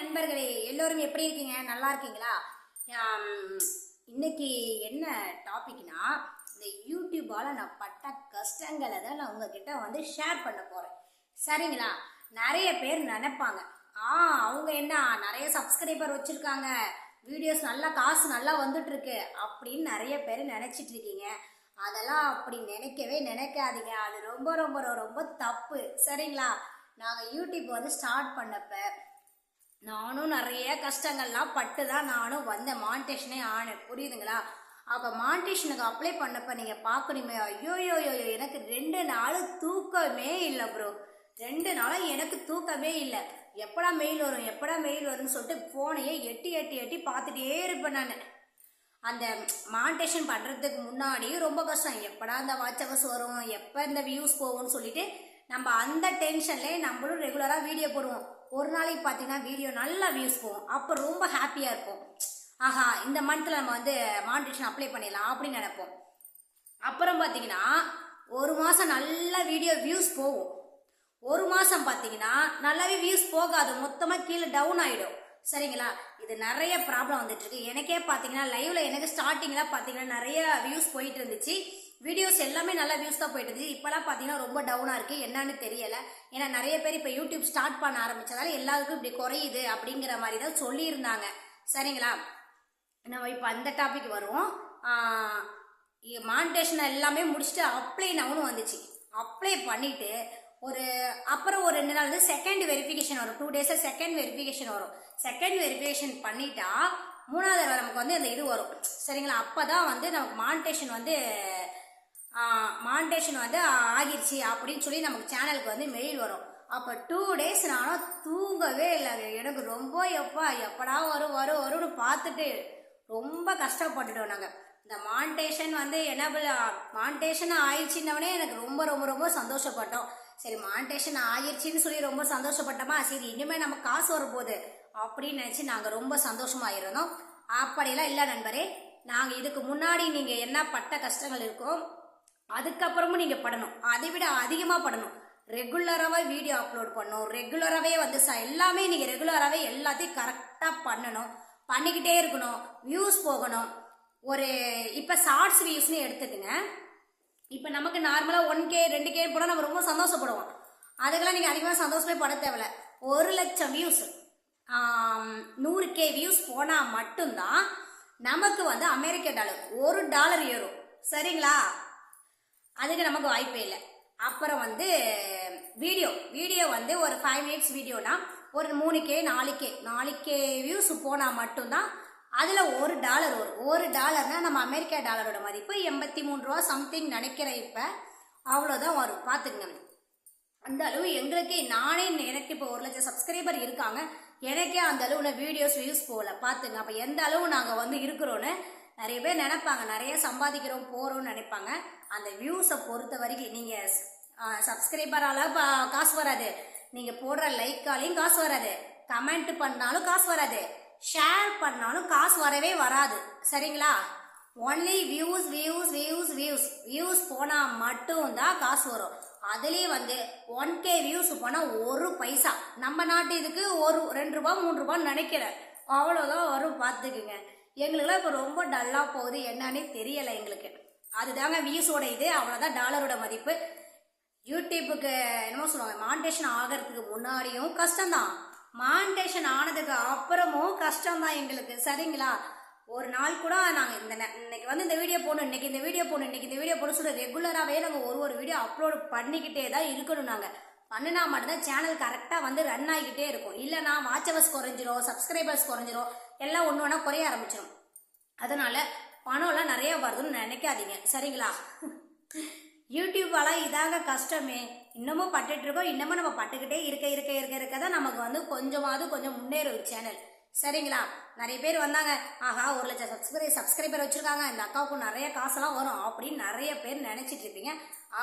நண்பர்களே எல்லோரும் எப்படி இருக்கீங்க? நல்லா இருக்கீங்களா? இன்னைக்கு என்ன டாபிக்னா இந்த யூடியூப்பால் நான் பட்ட கஷ்டங்களை தான் நான் உங்ககிட்ட வந்து ஷேர் பண்ண போகிறேன் சரிங்களா? நிறைய பேர் நினைப்பாங்க ஆ அவங்க என்ன நிறைய சப்ஸ்கிரைபர் வச்சுருக்காங்க. வீடியோஸ் நல்லா காசு நல்லா வந்துட்டு இருக்கு அப்படின்னு நிறைய பேர் நினச்சிட்டு இருக்கீங்க. அதெல்லாம் அப்படி நினைக்கவே நினைக்காதீங்க. அது ரொம்ப ரொம்ப ரொம்ப தப்பு. சரிங்களா? நாங்கள் யூடியூப் வந்து ஸ்டார்ட் பண்ணப்போ நானும் நிறைய கஷ்டங்கள்லாம் பட்டு தான் நானும் வந்த மான்டேஷனே ஆனேன். புரியுதுங்களா? அப்போ மான்டேஷனுக்கு அப்ளை பண்ணப்போ நீங்கள் பார்க்குறீமே ஐயோயோயோ எனக்கு ரெண்டு நாள் தூக்கமே இல்லை ப்ரோ ரெண்டு நாளும் எனக்கு தூக்கமே இல்லை. எப்படா மெயில் வரும் எப்படா மெயில் வரும்னு சொல்லிட்டு ஃபோனையே எட்டி எட்டி எட்டி பார்த்துட்டே இருப்பேன் நான். அந்த மான்டேஷன் பண்ணுறதுக்கு முன்னாடி ரொம்ப கஷ்டம். எப்படா இந்த வாட்சவர்ஸ் வரும் எப்போ இந்த வியூஸ் போகும்னு சொல்லிட்டு நம்ம அந்த டென்ஷன்லேயே நம்மளும் ரெகுலராக வீடியோ போடுவோம். ஒரு நாளைக்கு பார்த்தீங்கன்னா வீடியோ நல்லா வியூஸ் போகும். அப்போ ரொம்ப ஹாப்பியாக இருக்கும் ஆஹா இந்த மந்தில் நம்ம வந்து மானிட்டேஷன் அப்ளை பண்ணிடலாம் அப்படின்னு நினைப்போம். அப்புறம் பார்த்தீங்கன்னா ஒரு மாதம் நல்ல வீடியோ வியூஸ் போகும். ஒரு மாதம் பார்த்தீங்கன்னா நல்லாவே வியூஸ் போகாது. மொத்தமாக கீழே டவுன் ஆகிடும் சரிங்களா? இது நிறைய ப்ராப்ளம் வந்துட்டு இருக்கு. எனக்கே பார்த்தீங்கன்னா லைவ்ல எனக்கு ஸ்டார்டிங்கில் பார்த்தீங்கன்னா நிறைய வியூஸ் போயிட்டு இருந்துச்சு. வீடியோஸ் எல்லாமே நல்லா வியூஸ் தான் போயிட்டு இருந்துச்சு இப்போலாம் பார்த்தீங்கன்னா ரொம்ப டவுனாக இருக்குது என்னன்னு தெரியல. ஏன்னா நிறைய பேர் இப்போ யூடியூப் ஸ்டார்ட் பண்ண ஆரம்பிச்சதால எல்லாருக்கும் இப்படி குறையுது அப்படிங்கிற மாதிரி தான் சொல்லியிருந்தாங்க. சரிங்களா? நம்ம இப்போ அந்த டாபிக் வருவோம். மானிட்டேஷன் எல்லாமே முடிச்சுட்டு அப்ளை நவுன்னு வந்துச்சு. அப்ளை பண்ணிவிட்டு ஒரு அப்புறம் ஒரு ரெண்டு நாள் வந்து செகண்ட் வெரிஃபிகேஷன் வரும். டூ டேஸில் செகண்ட் வெரிஃபிகேஷன் வரும். செகண்ட் வெரிஃபிகேஷன் பண்ணிட்டா மூணாவது தடவை நமக்கு வந்து அந்த இது வரும். சரிங்களா? அப்போ தான் வந்து நமக்கு மானிட்டேஷன் வந்து மானிட்டேஷன் வந்து ஆகிருச்சு அப்படின்னு சொல்லி நமக்கு சேனலுக்கு வந்து மெயில் வரும். அப்போ டூ டேஸ் நானும் தூங்கவே இல்லை. எனக்கு ரொம்ப எப்பா எப்படா வரும் வரும் வரும்னு பார்த்துட்டு ரொம்ப கஷ்டப்பட்டுட்டோம் நாங்கள் இந்த மானிட்டேஷன் வந்து என்ன மானிட்டேஷன் ஆயிடுச்சுன்னவனே எனக்கு ரொம்ப ரொம்ப ரொம்ப சந்தோஷப்பட்டோம். சரி மானிட்டேஷன் ஆயிடுச்சின்னு சொல்லி ரொம்ப சந்தோஷப்பட்டோமா? சரி இனிமேல் நம்ம காசு வரப்போகுது அப்படின்னு நினச்சி நாங்கள் ரொம்ப சந்தோஷமாக இருந்தோம். அப்படிலாம் இல்லை நண்பரே. நாங்கள் இதுக்கு முன்னாடி நீங்கள் என்ன பட்ட கஷ்டங்கள் இருக்கோ அதுக்கப்புறமும் நீங்கள் படணும். அதை விட அதிகமாக படணும். ரெகுலராகவே வீடியோ அப்லோட் பண்ணணும். ரெகுலராகவே வந்து ச எல்லாமே நீங்கள் ரெகுலராகவே எல்லாத்தையும் கரெக்டாக பண்ணணும். பண்ணிக்கிட்டே இருக்கணும். வியூஸ் போகணும். ஒரு இப்போ ஷார்ட்ஸ் வியூஸ்னு எடுத்துக்கங்க. இப்போ நமக்கு நார்மலாக ஒன் கே ரெண்டு கே போனால் நம்ம ரொம்ப சந்தோஷப்படுவோம். அதுக்கெல்லாம் நீங்கள் அதிகமாக சந்தோஷமே பட தேவையில்ல. ஒரு லட்சம் வியூஸ் நூறு கே வியூஸ் போனால் மட்டும்தான் நமக்கு வந்து அமெரிக்க டாலர் ஒரு டாலர் ஏறும். சரிங்களா? அதுக்கு நமக்கு வாய்ப்பே இல்லை. அப்புறம் வந்து வீடியோ வீடியோ வந்து ஒரு ஃபைவ் மினிட்ஸ் வீடியோனா ஒரு மூணு கே நாலு கே நாலு கே வியூஸ் போனால் மட்டும்தான் அதில் ஒரு டாலர் வரும். ஒரு டாலர்னால் நம்ம அமெரிக்கா டாலரோட மதிப்பு எண்பத்தி மூணு ரூபா சம்திங் நினைக்கிறேன் இப்போ அவ்வளோதான் வரும். பார்த்துக்கங்க. அந்த அளவு எங்களுக்கே நானே எனக்கு இப்போ ஒரு லட்சம் சப்ஸ்கிரைபர் இருக்காங்க. எனக்கே அந்த அளவு வீடியோஸ் வியூஸ் போகல. பார்த்துங்க. அப்போ எந்த அளவு நாங்கள் வந்து இருக்கிறோன்னு நிறைய பேர் நினைப்பாங்க. நிறைய சம்பாதிக்கிறோம் போகிறோம்னு நினைப்பாங்க. அந்த வியூஸை பொறுத்த வரைக்கும் நீங்கள் சப்ஸ்கிரைபரால் காசு வராது. நீங்கள் போடுற லைக்காலையும் காசு வராது. கமெண்ட் பண்ணாலும் காசு வராது. ஷேர் பண்ணாலும் காசு வரவே வராது. சரிங்களா? Only views views views views views போனால் மட்டும்தான் காசு வரும். அதுலேயே வந்து ஒன் கே வியூஸ் போனால் ஒரு பைசா. நம்ம நாட்டு இதுக்கு ஒரு ரெண்டு ரூபா மூணு ரூபான்னு நினைக்கிறேன் அவ்வளோதான் வரும். பார்த்துக்குங்க. எங்களுக்குலாம் இப்போ ரொம்ப டல்லாக போகுது. என்னன்னே தெரியலை எங்களுக்கு. அதுதாங்க வியூஸோட இது. அவ்வளோதான் டாலரோட மதிப்பு. யூடியூப்புக்கு என்னமோ சொல்லுவாங்க மானிட்டேஷன் ஆகிறதுக்கு முன்னாடியும் கஷ்டம்தான். மானிட்டேஷன் ஆனதுக்கு அப்புறமும் கஷ்டம்தான் எங்களுக்கு. சரிங்களா? ஒரு நாள் கூட நாங்கள் இந்த இன்னைக்கு வந்து இந்த வீடியோ போடணும் இன்னைக்கு இந்த வீடியோ போடணும் இன்னைக்கு இந்த வீடியோ போட சொல்லி ரெகுலராகவே நாங்கள் ஒரு ஒரு வீடியோ அப்லோட் பண்ணிக்கிட்டே தான் இருக்கணும் நாங்கள் பண்ணினா மட்டும்தான் சேனல் கரெக்டாக வந்து ரன் ஆகிக்கிட்டே இருக்கும். இல்லைனா வாட்சவர்ஸ் குறைஞ்சிரும் சப்ஸ்கிரைபர்ஸ் குறைஞ்சிரும் எல்லாம் ஒன்று ஒன்றா குறைய ஆரம்பிச்சிடும் அதனால் பணம்லாம் நிறைய வருதுன்னு நினைக்காதீங்க சரிங்களா? யூடியூப்பால இதாங்க கஷ்டமே. இன்னமும் பட்டுட்ருக்கோம் இன்னமும் நம்ம பட்டுக்கிட்டே இருக்க இருக்க இருக்க இருக்க தான் நமக்கு வந்து கொஞ்சமாவது கொஞ்சம் முன்னேறும் சேனல் சரிங்களா? நிறைய பேர் வந்தாங்க. ஆஹா ஒரு லட்சம் சப்ஸ்கிரை சப்ஸ்கிரைபர் வச்சிருக்காங்க. இந்த அக்காவுக்கு நிறைய காசெல்லாம் வரும் அப்படின்னு நிறைய பேர் நினச்சிட்டு இருப்பீங்க.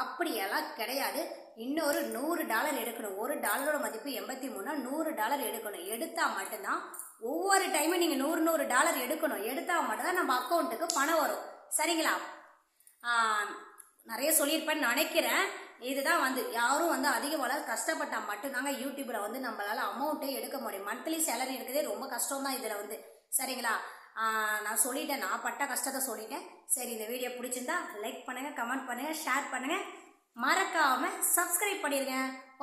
அப்படியெல்லாம் கிடையாது. இன்னொரு நூறு டாலர் எடுக்கணும். ஒரு டாலரோட மதிப்பு எண்பத்தி மூணா நூறு டாலர் எடுக்கணும். எடுத்தால் மட்டும்தான் ஒவ்வொரு டைமும் நீங்கள் நூறு நூறு டாலர் எடுக்கணும். எடுத்தால் மட்டும்தான் நம்ம அக்கௌண்ட்டுக்கு பணம் வரும். சரிங்களா? நிறைய சொல்லியிருப்பேன்னு நினைக்கிறேன். இதுதான் வந்து யாரும் வந்து அதிக வளர கஷ்டப்பட்டா மட்டும்தாங்க யூடியூப்ல வந்து நம்மளால அமௌண்ட்டே எடுக்க முடியும். மந்த்லி சேலரி எடுக்கிறதே ரொம்ப கஷ்டம் தான் இதுல வந்து. சரிங்களா? நான் சொல்லிட்டேன். நான் பட்ட கஷ்டத்தை சொல்லிட்டேன். சரி இந்த வீடியோ பிடிச்சிருந்தா லைக் பண்ணுங்க கமெண்ட் பண்ணுங்க ஷேர் பண்ணுங்க. மறக்காம சப்ஸ்கிரைப் பண்ணிருங்க.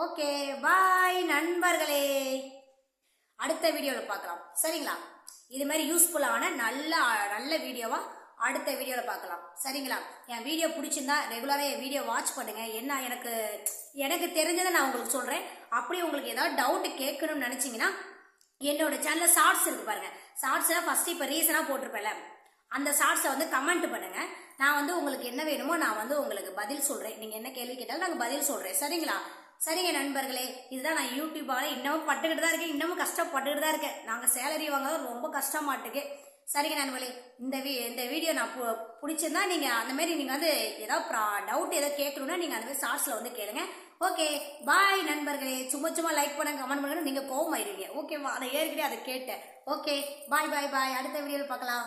ஓகே பாய் நண்பர்களே. அடுத்த வீடியோவில் பார்க்கலாம். சரிங்களா? இது மாதிரி யூஸ்ஃபுல்லான நல்ல நல்ல வீடியோவா அடுத்த வீடியோவில் பார்க்கலாம். சரிங்களா? என் வீடியோ பிடிச்சிருந்தா ரெகுலராக என் வீடியோ வாட்ச் பண்ணுங்கள் என்ன எனக்கு எனக்கு தெரிஞ்சதை நான் உங்களுக்கு சொல்கிறேன் அப்படி உங்களுக்கு ஏதாவது டவுட்டு கேட்கணும்னு நினச்சிங்கன்னா என்னோட சேனலில் ஷார்ட்ஸ் இருக்குது பாருங்கள் ஷார்ட்ஸில் ஃபஸ்ட்டு இப்போ ரீசனாக போட்டிருப்பேன்ல. அந்த ஷார்ட்ஸை வந்து கமெண்ட் பண்ணுங்கள் நான் வந்து உங்களுக்கு என்ன வேணுமோ நான் வந்து உங்களுக்கு பதில் சொல்கிறேன் நீங்கள் என்ன கேள்வி கேட்டாலும் நாங்கள் பதில் சொல்கிறேன் சரிங்களா? சரிங்க நண்பர்களே இதுதான் நான் யூடியூபால இன்னமும் பட்டுக்கிட்டு தான் இருக்கேன். இன்னமும் கஷ்டப்பட்டுக்கிட்டு தான் இருக்கேன். நாங்கள் சேலரி வாங்க ரொம்ப கஷ்டமாட்டுக்கு. சரிங்க நண்பர்களே இந்த வீ இந்த வீடியோ நான் பு- பிடிச்சிருந்தா நீங்கள் அந்த மாதிரி நீங்கள் வந்து ஏதாவது ப்ரா டவுட் ஏதாவது கேட்கணுன்னா நீங்கள் அந்த மாதிரி ஷார்ட்ஸில் வந்து கேளுங்க. ஓகே பாய் நண்பர்களே. சும்மா சும்மா லைக் பண்ணுங்க கமெண்ட் பண்ணுங்க நீங்கள் கோவமாயிருவீங்க. ஓகேவா அதை ஏற்கனவே அதை கேட்டேன். ஓகே பாய் பாய் பாய் அடுத்த வீடியோவில் பார்க்கலாம்.